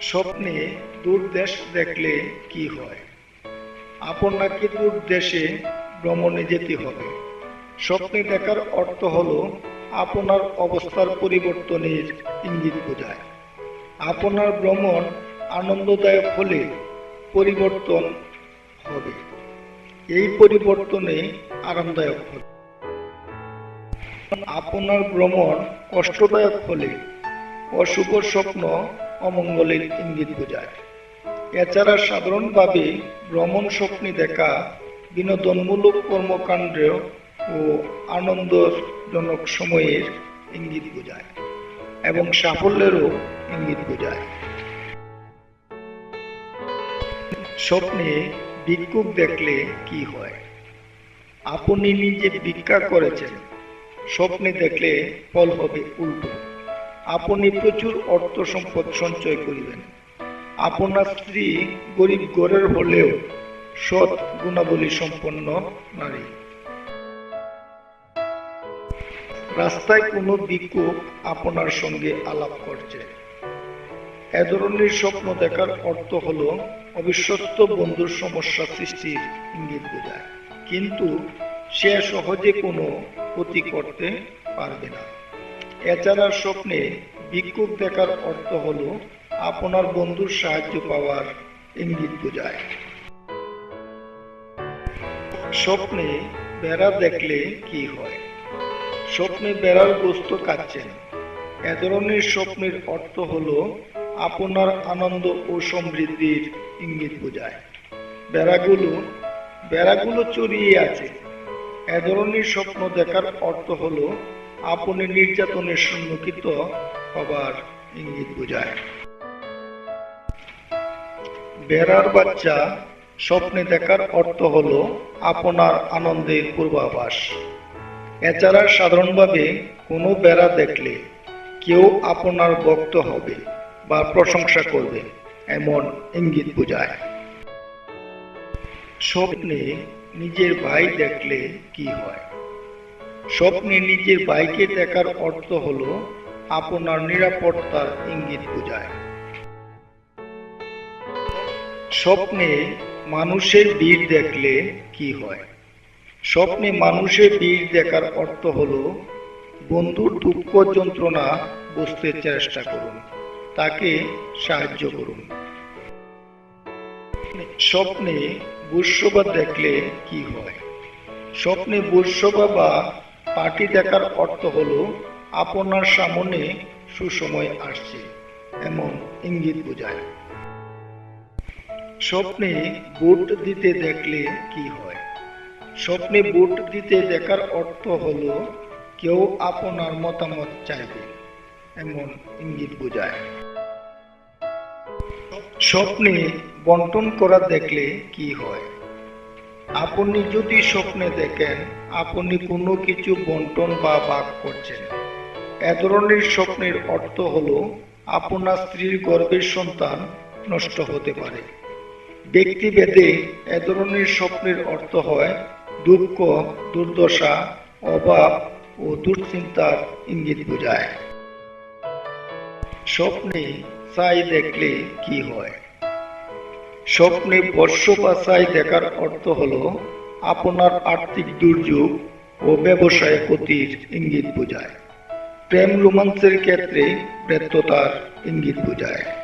স্বপ্নে দূর দেশ দেখলে কি হয়? আপনাকে দূর দেশে ভ্রমণে যেতে হবে? স্বপ্নে দেখার অর্থ হলো আপনার অবস্থার পরিবর্তনের ইঙ্গিত বোঝায়। আপনার ভ্রমণ আনন্দদায়ক হলে পরিবর্তন হবে। এই পরিবর্তনে আরামদায়ক হবে আপনার ভ্রমণ কষ্টদায়ক হলে অশুভ স্বপ্ন অমঙ্গলের ইঙ্গিত বোঝায়। এছাড়া সাধারণভাবে ভ্রমণ স্বপ্নে দেখা, বিনোদনমূলক কর্মকাণ্ড ও আনন্দজনক সময়ের ইঙ্গিত বোঝায় এবং সাফল্যেরও ইঙ্গিত বোঝায়। স্বপ্নে ভিক্ষুক দেখলে কি হয়? আপনি নিজে ভিক্ষা করেছেন, স্বপ্নে দেখলে ফল হবে উল্টো। আপনি প্রচুর অর্থ সম্পদ সঞ্চয় করিবেন। আপনার স্ত্রী গরিব ঘরের হলেও সৎ গুণাবলী সম্পন্ন নারী। রাস্তায় কোনো ভিক্ষুক আপনার সঙ্গে আলাপ করছে। এ ধরনের স্বপ্ন দেখার অর্থ হলো অবিশ্বস্ত বন্ধুর সমস্যা সৃষ্টির ইঙ্গিত বোঝায়। কিন্তু সে সহজে কোনো ক্ষতি করতে পারবে না। এছাড়া স্বপ্নে ভিক্ষুক দেখার অর্থ হল আপনার বন্ধুর সাহায্য পাওয়ার ইঙ্গিত বোঝায়। স্বপ্নে বেড়া দেখলে কি হয়? স্বপ্নে বেড়ার গোস্ত খাচ্ছেন এ ধরনের স্বপ্নের অর্থ হলো আপনার আনন্দ ও সমৃদ্ধির ইঙ্গিত বোঝায়। বেড়াগুলো বেড়াগুলো চড়িয়ে আছে। এ ধরনের স্বপ্ন দেখার অর্থ হলো আপনি নির্যাতনের সম্মুখিত হবার ইঙ্গিত বোঝায়। বেড়ার বাচ্চা স্বপ্নে দেখার অর্থ হলো আপনার আনন্দের পূর্বাভাস। এছাড়া সাধারণভাবে কোনো বেড়া দেখলে কেউ আপনার ভক্ত হবে বা প্রশংসা করবে, এমন ইঙ্গিত বোঝায়। স্বপ্নে নিজের ভাই দেখলে কি হয়? স্বপ্নে নিজের ভাইকে দেখার অর্থ হলো আপনার নিরাপত্তার ইঙ্গিত বোঝায়। স্বপ্নে মানুষের ভিড় দেখলে কি হয়? স্বপ্নে মানুষের ভিড় দেখার অর্থ হলো বন্ধুর দুঃখ যন্ত্রণা বুঝতে চেষ্টা করুন, তাকে সাহায্য করুন। স্বপ্নে বুৎসভা দেখলে কি হয়? স্বপ্নে বুৎসভা বা পার্টি দেখার অর্থ হলো, আপনার সামনে সুসময় আসছে। এমন ইঙ্গিত বোঝায়। স্বপ্নে ভোট দিতে দেখলে কি হয়? স্বপ্নে ভোট দিতে দেখার অর্থ হলো, কেউ আপনার মতামত চাইবে। এমন ইঙ্গিত বোঝায়। স্বপ্নে বন্টন করা দেখলে কি হয়? আপনি যদি স্বপ্নে দেখেন, আপনি কোনো কিছু বন্টন বা ভাগ করছেন। এ ধরনের স্বপ্নের অর্থ হলো, আপনার স্ত্রীর গর্ভের সন্তান নষ্ট হতে পারে। ব্যক্তিভেদে এ ধরনের স্বপ্নের অর্থ হয়, দুঃখ, দুর্দশা, অভাব ও দুশ্চিন্তার ইঙ্গিত বোঝায়। স্বপ্নে ছাই দেখলে কি হয়? স্বপ্নে বর্ষ বা দেখার অর্থ হল আপনার আর্থিক দুর্যোগ ও ব্যবসায় ক্ষতির ইঙ্গিত বোঝায়। প্রেম রোমান্সের ক্ষেত্রে ব্যর্থতার ইঙ্গিত বোঝায়।